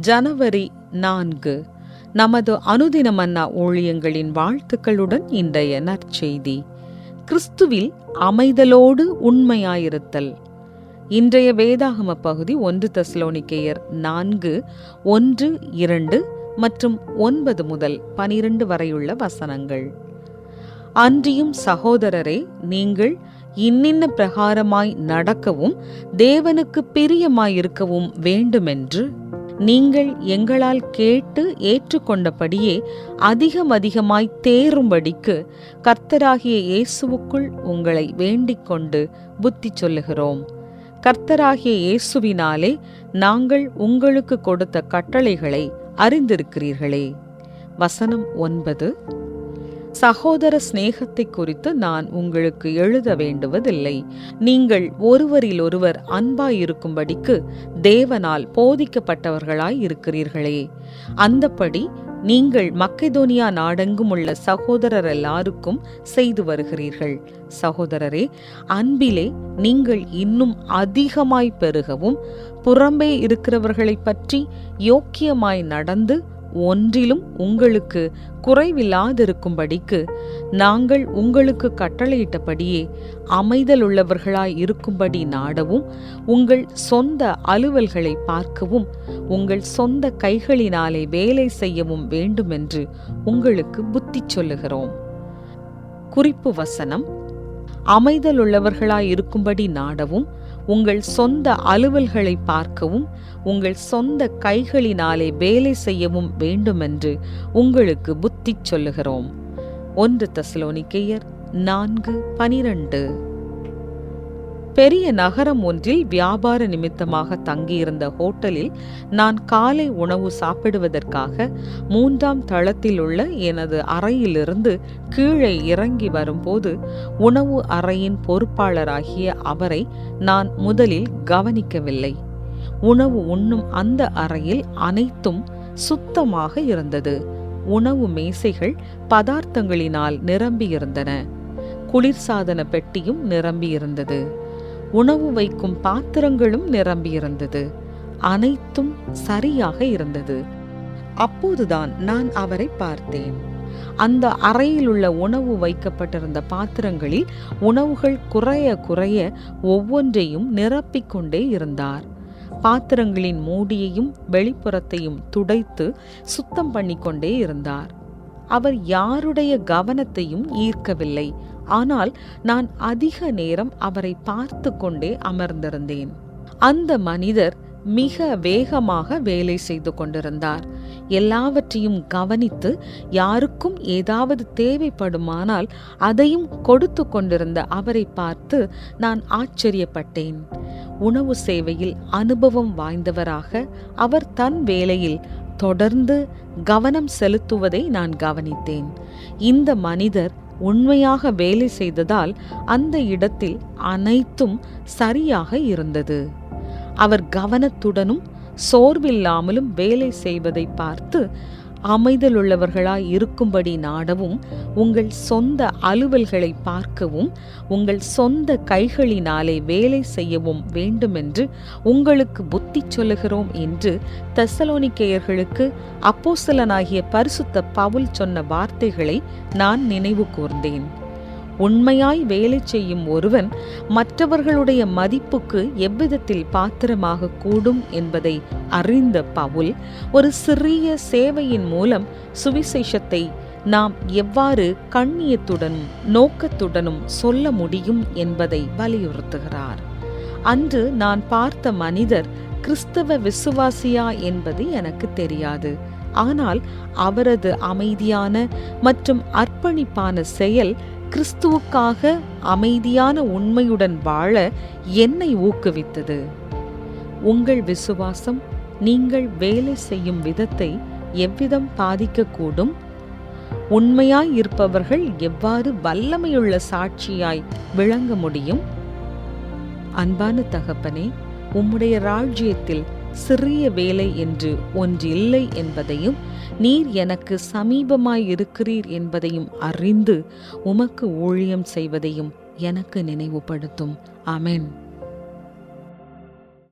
ஜனவரி நான்கு. நமது அனுதினமன்னா ஊழியங்களின் வாழ்த்துக்களுடன் இன்றைய நற்செய்தி. கிறிஸ்துவில் அமைதலோடு உண்மையாயிருத்தல். இன்றைய வேதாகம பகுதி ஒன்று தஸ்லோனிக்கேயர் நான்கு ஒன்று இரண்டு மற்றும் ஒன்பது முதல் பனிரெண்டு வரையுள்ள வசனங்கள். அன்றியும் சகோதரரே நீங்கள் இன்னின்ன பிரகாரமாய் நடக்கவும் தேவனுக்கு பிரியமாயிருக்கவும் வேண்டுமென்று நீங்கள் எங்களால் கேட்டு ஏற்றுக்கொண்டபடியே அதிகம் அதிகமாய் தேரும்படிக்கு கர்த்தராகிய இயேசுவுக்குள் உங்களை வேண்டிக் கொண்டு புத்தி சொல்லுகிறோம். கர்த்தராகிய இயேசுவினாலே நாங்கள் உங்களுக்கு கொடுத்த கட்டளைகளை அறிந்திருக்கிறீர்களே. வசனம் ஒன்பது. சகோதர சிநேகத்தை குறித்து நான் உங்களுக்கு எழுத வேண்டுவதில்லை. நீங்கள் ஒருவரிலொருவர் அன்பாயிருக்கும்படிக்கு தேவனால் போதிக்கப்பட்டவர்களாய் இருக்கிறீர்களே. அந்தப்படி நீங்கள் மக்கெதோனியா நாடெங்கும் உள்ள சகோதரர் எல்லாருக்கும் செய்து வருகிறீர்கள். சகோதரரே அன்பிலே நீங்கள் இன்னும் அதிகமாய் பெருகவும் புறம்பே இருக்கிறவர்களைப் பற்றி யோக்கியமாய் நடந்து ஒன்றிலும் உங்களுக்கு குறைவில்லாதிருக்கும்படிக்கு நாங்கள் உங்களுக்கு கட்டளையிட்டபடியே அமைதலுள்ளவர்களாய் இருக்கும்படி நாடவும் உங்கள் சொந்த அலுவல்களை பார்க்கவும் உங்கள் சொந்த கைகளினாலே வேலை செய்யவும் வேண்டுமென்று உங்களுக்கு புத்தி சொல்லுகிறோம். குறிப்பு வசனம் அமைதலுள்ளவர்களாய் இருக்கும்படி நாடவும் உங்கள் சொந்த அலுவல்களை பார்க்கவும் உங்கள் சொந்த கைகளினாலே வேலை செய்யவும் வேண்டுமென்று உங்களுக்கு புத்தி சொல்லுகிறோம். ஒன்று தசலோனிக்கேயர் நான்கு பனிரெண்டு. பெரிய நகரம் ஒன்றில் வியாபார நிமித்தமாக தங்கியிருந்த ஹோட்டலில் நான் காலை உணவு சாப்பிடுவதற்காக மூன்றாம் தளத்தில் உள்ள எனது அறையிலிருந்து கீழே இறங்கி வரும்போது உணவு அறையின் பொறுப்பாளராகிய அவரை நான் முதலில் கவனிக்கவில்லை. உணவு உண்ணும் அந்த அறையில் அனைத்தும் சுத்தமாக இருந்தது. உணவு மேசைகள் பதார்த்தங்களினால் நிரம்பியிருந்தன. குளிர்சாதன பெட்டியும் நிரம்பியிருந்தது. உணவு வைக்கும் பாத்திரங்களும் நிரம்பியிருந்தது. அனைத்தும் சரியாக இருந்தது. அப்போதுதான் நான் அவரை பார்த்தேன். அந்த அறையில் உள்ள உணவு வைக்கப்பட்டிருந்த பாத்திரங்களில் உணவுகள் குறைய குறைய ஒவ்வொன்றையும் நிரப்பிக்கொண்டே இருந்தார். பாத்திரங்களின் மூடியையும் வெளிப்புறத்தையும் துடைத்து சுத்தம் பண்ணிக்கொண்டே இருந்தார். அவர் யாருடைய கவனத்தையும் ஈர்க்கவில்லை. ஆனால் நான் அதிக நேரம் அவரை பார்த்து கொண்டே அமர்ந்திருந்தேன். அந்த மனிதர் மிக வேகமாக வேலை செய்து கொண்டிருந்தார். எல்லாவற்றையும் கவனித்து யாருக்கும் ஏதாவது தேவைப்படுமானால் அதையும் கொடுத்து கொண்டிருந்த அவரை பார்த்து நான் ஆச்சரியப்பட்டேன். உணவு சேவையில் அனுபவம் வாய்ந்தவராக அவர் தன் வேலையில் தொடர்ந்து கவனம் செலுத்துவதை நான் கவனித்தேன். இந்த மனிதர் உண்மையாக வேலை செய்ததால் அந்த இடத்தில் அனைத்தும் சரியாக இருந்தது. அவர் கவனத்துடனும் சோர்வில்லாமலும் வேலை செய்வதை பார்த்து அமைதலுள்ளவர்களாய் இருக்கும்படி நாடவும் உங்கள் சொந்த அலுவல்களை பார்க்கவும் உங்கள் சொந்த கைகளினாலே வேலை செய்யவும் வேண்டுமென்று உங்களுக்கு புத்தி சொல்லுகிறோம் என்று தெசலோனிக்கேயர்களுக்கு அப்போசலனாகிய பரிசுத்த பவுல் சொன்ன வார்த்தைகளை நான் நினைவு கூர்ந்தேன். உண்மையாய் வேலை செய்யும் ஒருவன் மற்றவர்களுடைய மதிப்புக்கு எவ்விதத்தில் பாத்திரமாக கூடும் என்பதை அறிந்த பவுல் ஒரு சிறிய சேவையின் மூலம் சுவிசேஷத்தை நாம் எவ்வாறு கண்ணியத்துடனும் நோக்கத்துடனும் சொல்ல முடியும் என்பதை வலியுறுத்துகிறார். அன்று நான் பார்த்த மனிதர் கிறிஸ்தவ விசுவாசியா என்பது எனக்கு தெரியாது. ஆனால் அவரது அமைதியான மற்றும் அர்ப்பணிப்பான செயல் கிறிஸ்துவுக்காக அமைதியான உண்மையுடன் வாழ என்னை ஊக்குவித்தது. உங்கள் விசுவாசம் நீங்கள் வேலை செய்யும் விதத்தை எவ்விதம் பாதிக்கக்கூடும்? உண்மையாய் இருப்பவர்கள் எவ்வாறு வல்லமையுள்ள சாட்சியாய் விளங்க முடியும்? அன்பான தகப்பனே உம்முடைய ராஜ்யத்தில் சிறிய வேலை என்று ஒன்றில்லை என்பதையும் நீர் எனக்கு சமீபமாய் இருக்கிறீர் என்பதையும் அறிந்து உமக்கு ஊழியம் செய்வதையும் எனக்கு நினைவுபடுத்தும். அமேன்